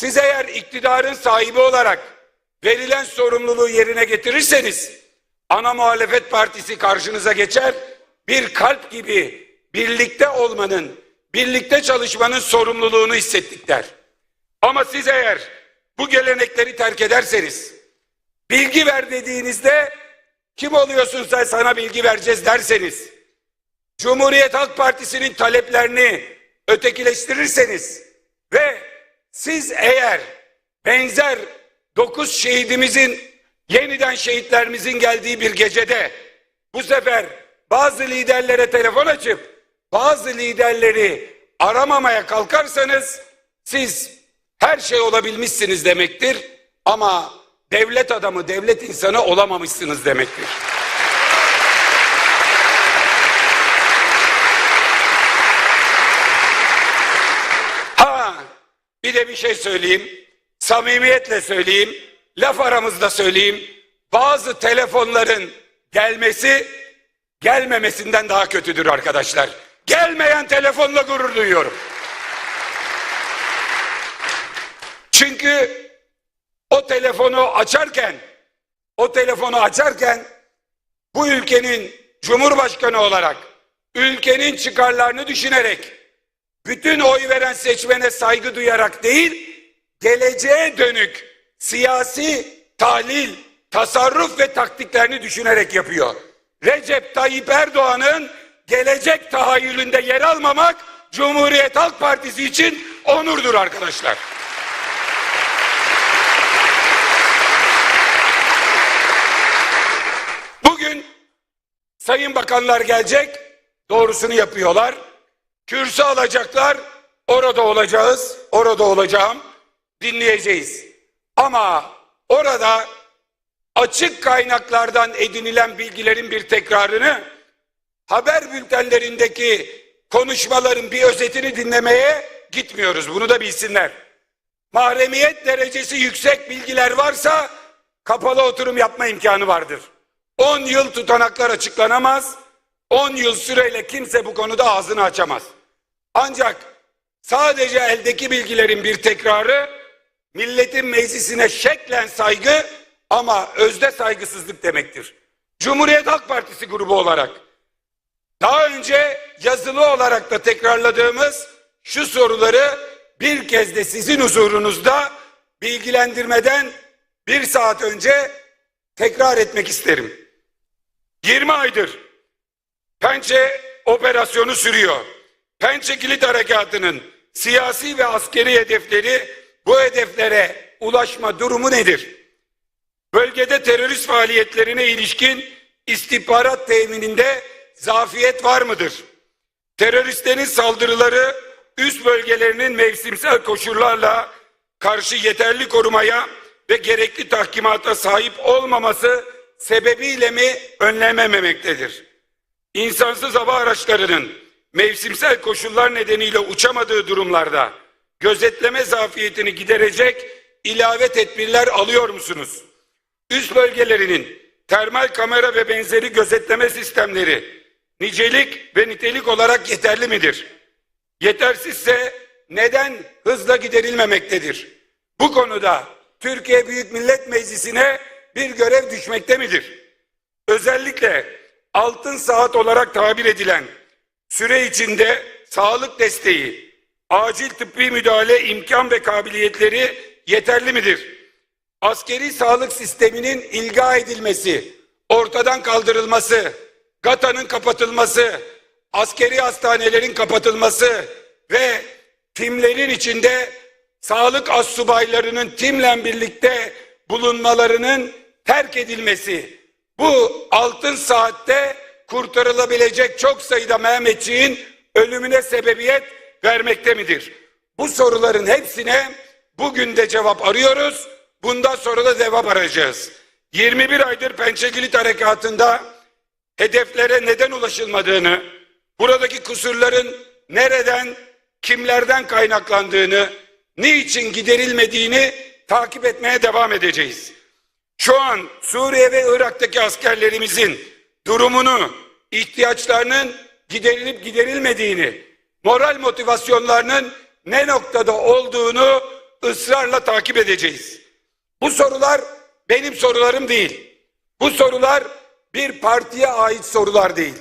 Siz eğer iktidarın sahibi olarak verilen sorumluluğu yerine getirirseniz ana muhalefet partisi karşınıza geçer bir kalp gibi birlikte olmanın, birlikte çalışmanın sorumluluğunu hissettik der. Ama siz eğer bu gelenekleri terk ederseniz, bilgi ver dediğinizde kim oluyorsun sen sana bilgi vereceğiz derseniz, Cumhuriyet Halk Partisi'nin taleplerini ötekileştirirseniz ve siz eğer benzer dokuz şehidimizin yeniden şehitlerimizin geldiği bir gecede bu sefer bazı liderlere telefon açıp bazı liderleri aramamaya kalkarsanız siz her şey olabilmişsiniz demektir ama devlet adamı, devlet insanı olamamışsınız demektir. Bir de bir şey söyleyeyim. Samimiyetle söyleyeyim. Laf aramızda söyleyeyim. Bazı telefonların gelmesi gelmemesinden daha kötüdür arkadaşlar. Gelmeyen telefonla gurur duyuyorum. Çünkü o telefonu açarken o telefonu açarken bu ülkenin cumhurbaşkanı olarak ülkenin çıkarlarını düşünerek bütün oy veren seçmene saygı duyarak değil, geleceğe dönük siyasi tahlil, tasarruf ve taktiklerini düşünerek yapıyor. Recep Tayyip Erdoğan'ın gelecek tahayyülünde yer almamak Cumhuriyet Halk Partisi için onurdur arkadaşlar. Bugün sayın bakanlar gelecek, doğrusunu yapıyorlar. Kürsü alacaklar, orada olacağız, orada olacağım, dinleyeceğiz. Ama orada açık kaynaklardan edinilen bilgilerin bir tekrarını, haber bültenlerindeki konuşmaların bir özetini dinlemeye gitmiyoruz. Bunu da bilsinler. Mahremiyet derecesi yüksek bilgiler varsa kapalı oturum yapma imkanı vardır. 10 yıl tutanaklar açıklanamaz. 10 yıl süreyle kimse bu konuda ağzını açamaz. Ancak sadece eldeki bilgilerin bir tekrarı milletin meclisine şeklen saygı ama özde saygısızlık demektir. Cumhuriyet Halk Partisi grubu olarak daha önce yazılı olarak da tekrarladığımız şu soruları bir kez de sizin huzurunuzda bilgilendirmeden bir saat önce tekrar etmek isterim. 20 aydır Pençe operasyonu sürüyor. Pençe Kilit Harekatı'nın siyasi ve askeri hedefleri bu hedeflere ulaşma durumu nedir? Bölgede terörist faaliyetlerine ilişkin istihbarat temininde zafiyet var mıdır? Teröristlerin saldırıları üst bölgelerinin mevsimsel koşullarla karşı yeterli korumaya ve gerekli tahkimata sahip olmaması sebebiyle mi önlemememektedir? İnsansız hava araçlarının mevsimsel koşullar nedeniyle uçamadığı durumlarda gözetleme zafiyetini giderecek ilave tedbirler alıyor musunuz? Üst bölgelerinin termal kamera ve benzeri gözetleme sistemleri nicelik ve nitelik olarak yeterli midir? Yetersizse neden hızla giderilmemektedir? Bu konuda Türkiye Büyük Millet Meclisi'ne bir görev düşmekte midir? Özellikle altın saat olarak tabir edilen süre içinde sağlık desteği, acil tıbbi müdahale imkan ve kabiliyetleri yeterli midir? Askeri sağlık sisteminin ilga edilmesi, ortadan kaldırılması, GATA'nın kapatılması, askeri hastanelerin kapatılması ve timlerin içinde sağlık astsubaylarının timle birlikte bulunmalarının terk edilmesi, bu altın saatte kurtarılabilecek çok sayıda Mehmetçiğin ölümüne sebebiyet vermekte midir? Bu soruların hepsine bugün de cevap arıyoruz. Bundan sonra da cevap arayacağız. 21 aydır Pençekilit Harekatı'nda hedeflere neden ulaşılmadığını, buradaki kusurların nereden, kimlerden kaynaklandığını, niçin giderilmediğini takip etmeye devam edeceğiz. Şu an Suriye ve Irak'taki askerlerimizin durumunu, ihtiyaçlarının giderilip giderilmediğini, moral motivasyonlarının ne noktada olduğunu ısrarla takip edeceğiz. Bu sorular benim sorularım değil. Bu sorular bir partiye ait sorular değil.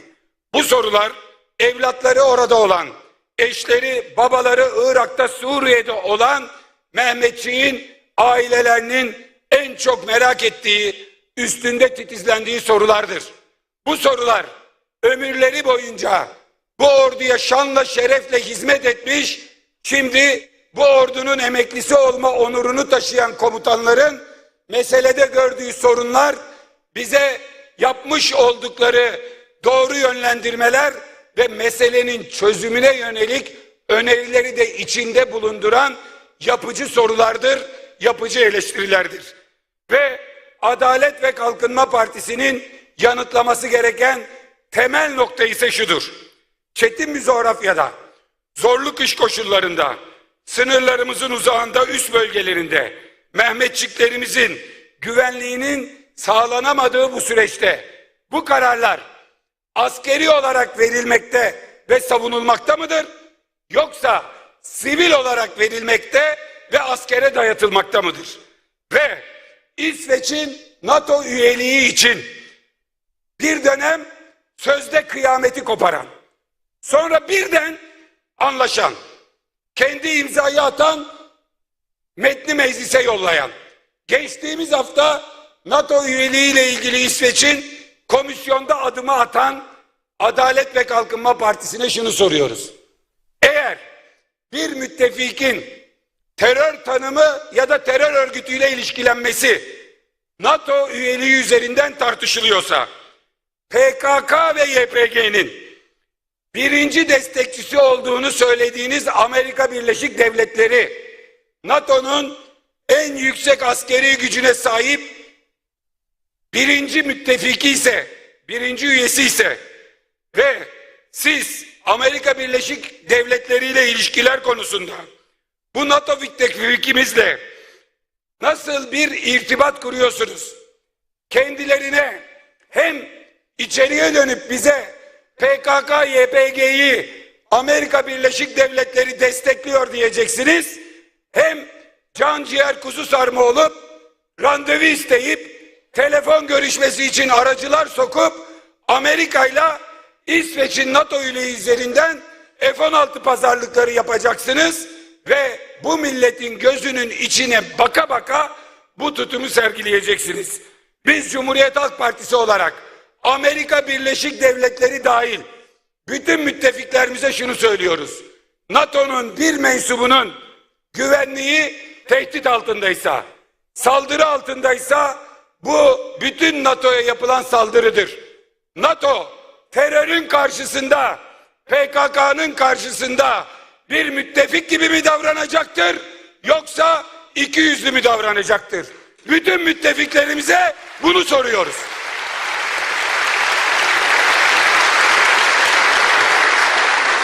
Bu sorular evlatları orada olan, eşleri, babaları Irak'ta, Suriye'de olan Mehmetçiğin ailelerinin en çok merak ettiği, üstünde titizlendiği sorulardır. Bu sorular ömürleri boyunca bu orduya şanla şerefle hizmet etmiş, şimdi bu ordunun emeklisi olma onurunu taşıyan komutanların meselede gördüğü sorunlar bize yapmış oldukları doğru yönlendirmeler ve meselenin çözümüne yönelik önerileri de içinde bulunduran yapıcı sorulardır, yapıcı eleştirilerdir. Ve Adalet ve Kalkınma Partisi'nin yanıtlaması gereken temel nokta ise şudur. Çetin bir coğrafyada, zorlu kış koşullarında, sınırlarımızın uzağında üst bölgelerinde Mehmetçiklerimizin güvenliğinin sağlanamadığı bu süreçte bu kararlar askeri olarak verilmekte ve savunulmakta mıdır? Yoksa sivil olarak verilmekte ve askere dayatılmakta mıdır? Ve İsveç'in NATO üyeliği için bir dönem sözde kıyameti koparan, sonra birden anlaşan, kendi imzayı atan, metni meclise yollayan, geçtiğimiz hafta NATO üyeliği ile ilgili İsveç'in komisyonda adımı atan Adalet ve Kalkınma Partisi'ne şunu soruyoruz. Eğer bir müttefikin terör tanımı ya da terör örgütüyle ilişkilenmesi NATO üyeliği üzerinden tartışılıyorsa PKK ve YPG'nin birinci destekçisi olduğunu söylediğiniz Amerika Birleşik Devletleri NATO'nun en yüksek askeri gücüne sahip birinci müttefiki ise, birinci üyesi ise ve siz Amerika Birleşik Devletleri ile ilişkiler konusunda bu NATO müttefikimizle nasıl bir irtibat kuruyorsunuz? Kendilerine hem içeriye dönüp bize PKK, YPG'yi Amerika Birleşik Devletleri destekliyor diyeceksiniz. Hem can ciğer kuzu sarma olup randevu isteyip telefon görüşmesi için aracılar sokup Amerika'yla İsveç'in NATO üyeliği üzerinden F-16 pazarlıkları yapacaksınız ve bu milletin gözünün içine baka baka bu tutumu sergileyeceksiniz. Biz Cumhuriyet Halk Partisi olarak Amerika Birleşik Devletleri dahil bütün müttefiklerimize şunu söylüyoruz. NATO'nun bir mensubunun güvenliği tehdit altındaysa, saldırı altındaysa bu bütün NATO'ya yapılan saldırıdır. NATO terörün karşısında, PKK'nın karşısında bir müttefik gibi mi davranacaktır yoksa iki yüzlü mü davranacaktır? Bütün müttefiklerimize bunu soruyoruz.